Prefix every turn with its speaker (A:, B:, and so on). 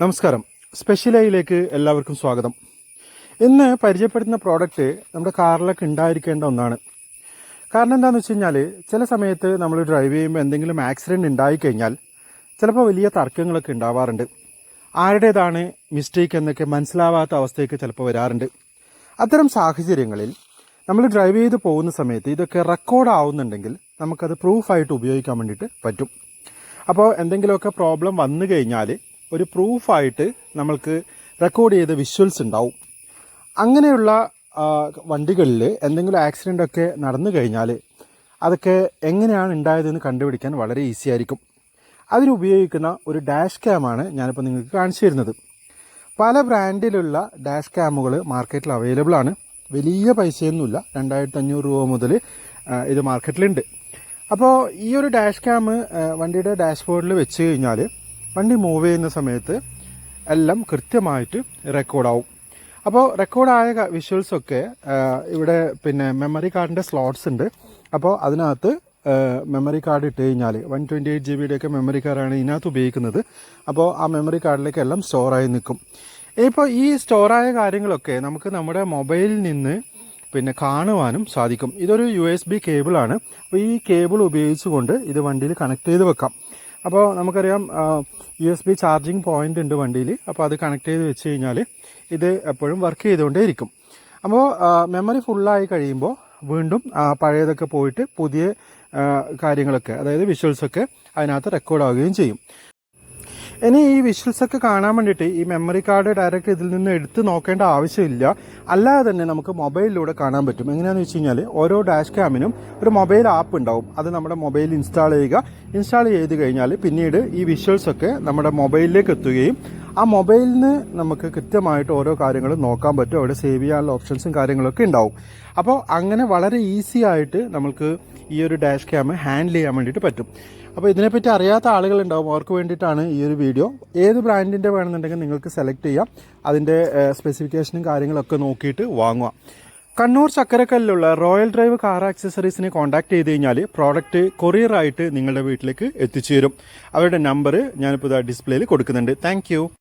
A: നമസ്കാരം. സ്പെഷ്യലയിലേക്ക് എല്ലാവർക്കും സ്വാഗതം. ഇന്ന് പരിചയപ്പെടുത്തുന്ന പ്രോഡക്റ്റ് നമ്മുടെ കാറിലൊക്കെ ഉണ്ടായിരിക്കേണ്ട ഒന്നാണ്. കാരണം എന്താണെന്ന് വെച്ച് കഴിഞ്ഞാൽ ചില സമയത്ത് നമ്മൾ ഡ്രൈവ് ചെയ്യുമ്പോൾ എന്തെങ്കിലും ആക്സിഡന്റ് ഉണ്ടായിക്കഴിഞ്ഞാൽ ചിലപ്പോൾ വലിയ തർക്കങ്ങളൊക്കെ ഉണ്ടാവാറുണ്ട്. ആരുടേതാണ് മിസ്റ്റേക്ക് എന്നൊക്കെ മനസ്സിലാവാത്ത അവസ്ഥയൊക്കെ ചിലപ്പോൾ വരാറുണ്ട്. അത്തരം സാഹചര്യങ്ങളിൽ നമ്മൾ ഡ്രൈവ് ചെയ്ത് പോകുന്ന സമയത്ത് ഇതൊക്കെ റെക്കോർഡ് ആവുന്നുണ്ടെങ്കിൽ നമുക്കത് പ്രൂഫായിട്ട് ഉപയോഗിക്കാൻ വേണ്ടിയിട്ട് പറ്റും. അപ്പോൾ എന്തെങ്കിലുമൊക്കെ പ്രോബ്ലം വന്നു കഴിഞ്ഞാൽ ഒരു പ്രൂഫായിട്ട് നമ്മൾക്ക് റെക്കോർഡ് ചെയ്ത വിഷ്വൽസ് ഉണ്ടാവും. അങ്ങനെയുള്ള വണ്ടികളിൽ എന്തെങ്കിലും ആക്സിഡന്റ് ഒക്കെ നടന്നു കഴിഞ്ഞാൽ അതൊക്കെ എങ്ങനെയാണ് ഉണ്ടായതെന്ന് കണ്ടുപിടിക്കാൻ വളരെ ഈസി ആയിരിക്കും. അതിനുപയോഗിക്കുന്ന ഒരു ഡാഷ് ക്യാമാണ് ഞാനിപ്പോൾ നിങ്ങൾക്ക് കാണിച്ചു തരുന്നത്. പല ബ്രാൻഡിലുള്ള ഡാഷ് ക്യാമുകൾ മാർക്കറ്റിൽ അവൈലബിൾ ആണ്. വലിയ പൈസയൊന്നുമില്ല. രണ്ടായിരത്തി അഞ്ഞൂറ് രൂപ മുതൽ ഇത് മാർക്കറ്റിലുണ്ട് അപ്പോൾ ഈ ഒരു ഡാഷ് ക്യാം വണ്ടിയുടെ ഡാഷ്ബോർഡിൽ വെച്ച് കഴിഞ്ഞാൽ വണ്ടി മൂവ് ചെയ്യുന്ന സമയത്ത് എല്ലാം കൃത്യമായിട്ട് റെക്കോർഡാവും അപ്പോൾ റെക്കോർഡായ വിഷ്വൽസൊക്കെ ഇവിടെ പിന്നെ മെമ്മറി കാർഡിന്റെ സ്ലോട്ട്സ് ഉണ്ട്. അപ്പോൾ അതിനകത്ത് മെമ്മറി കാർഡ് ഇട്ട് കഴിഞ്ഞാൽ വൺ ട്വന്റി എയ്റ്റ് ജി ബിയുടെയൊക്കെ മെമ്മറി കാർഡാണ് ഇതിനകത്ത് ഉപയോഗിക്കുന്നത്. അപ്പോൾ ആ മെമ്മറി കാർഡിലേക്ക് എല്ലാം സ്റ്റോറായി നിൽക്കും. ഇപ്പോൾ ഈ സ്റ്റോറായ കാര്യങ്ങളൊക്കെ നമുക്ക് നമ്മുടെ മൊബൈലിൽ നിന്ന് പിന്നെ കാണുവാനും സാധിക്കും. ഇതൊരു യു എസ് ബി കേബിളാണ് അപ്പോൾ ഈ കേബിൾ ഉപയോഗിച്ചുകൊണ്ട് ഇത് വണ്ടിയിൽ കണക്ട് ചെയ്ത് വെക്കാം. അപ്പോൾ നമുക്കറിയാം U S B charging point ഉണ്ട് വണ്ടിയിൽ അപ്പോൾ അത് കണക്ട് ചെയ്ത് വെച്ച് കഴിഞ്ഞാൽ ഇത് എപ്പോഴും വർക്ക് ചെയ്തുകൊണ്ടേ ഇരിക്കും അപ്പോൾ മെമ്മറി ഫുള്ളായി കഴിയുമ്പോൾ വീണ്ടും പഴയതൊക്കെ പോയിട്ട് പുതിയ കാര്യങ്ങളൊക്കെ അതായത് വിഷ്വൽസൊക്കെ അതിനകത്ത് റെക്കോർഡ് ആവുകയും ചെയ്യും. ഇനി ഈ വിഷ്വൽസ് ഒക്കെ കാണാൻ വേണ്ടിയിട്ട് ഈ മെമ്മറി കാർഡ് ഡയറക്റ്റ് ഇതിൽ നിന്ന് എടുത്ത് നോക്കേണ്ട ആവശ്യമില്ല. അല്ലാതെ തന്നെ നമുക്ക് മൊബൈലിലൂടെ കാണാൻ പറ്റും. എങ്ങനെയാന്ന് വെച്ച് കഴിഞ്ഞാൽ ഓരോ ഡാഷ് ക്യാമിനും ഒരു മൊബൈൽ ആപ്പ് ഉണ്ടാവും. അത് നമ്മുടെ മൊബൈൽ ഇൻസ്റ്റാൾ ചെയ്യുക. ഇൻസ്റ്റാൾ ചെയ്ത് കഴിഞ്ഞാൽ പിന്നീട് ഈ വിഷ്വൽസ് ഒക്കെ നമ്മുടെ മൊബൈലിലേക്ക് എത്തുകയും ആ മൊബൈലിന് നമുക്ക് കൃത്യമായിട്ട് ഓരോ കാര്യങ്ങളും നോക്കാൻ പറ്റും. അവിടെ സേവ് ചെയ്യാനുള്ള ഓപ്ഷൻസും കാര്യങ്ങളൊക്കെ ഉണ്ടാവും. അപ്പോൾ അങ്ങനെ വളരെ ഈസി ആയിട്ട് നമുക്ക് ഈ ഒരു ഡാഷ് ക്യാം ഹാൻഡിൽ ചെയ്യാൻ വേണ്ടിയിട്ട് പറ്റും. അപ്പോൾ ഇതിനെപ്പറ്റി അറിയാത്ത ആളുകളുണ്ടാവും. അവർക്ക് വേണ്ടിയിട്ടാണ് ഈ ഒരു വീഡിയോ. ഏത് ബ്രാൻഡിന്റെ വേണമെന്നുണ്ടെങ്കിൽ നിങ്ങൾക്ക് സെലക്ട് ചെയ്യാം. അതിന്റെ സ്പെസിഫിക്കേഷനും കാര്യങ്ങളൊക്കെ നോക്കിയിട്ട് വാങ്ങുക. കണ്ണൂർ ചക്കരക്കല്ലിലുള്ള റോയൽ ഡ്രൈവ് കാർ ആക്സസറീസിനെ കോൺടാക്ട് ചെയ്ത് കഴിഞ്ഞാൽ പ്രോഡക്റ്റ് കൊറിയറായിട്ട് നിങ്ങളുടെ വീട്ടിലേക്ക് എത്തിച്ചു തരും അവരുടെ നമ്പർ ഞാനിപ്പോൾ ഡിസ്പ്ലേയിൽ കൊടുക്കുന്നുണ്ട്. താങ്ക്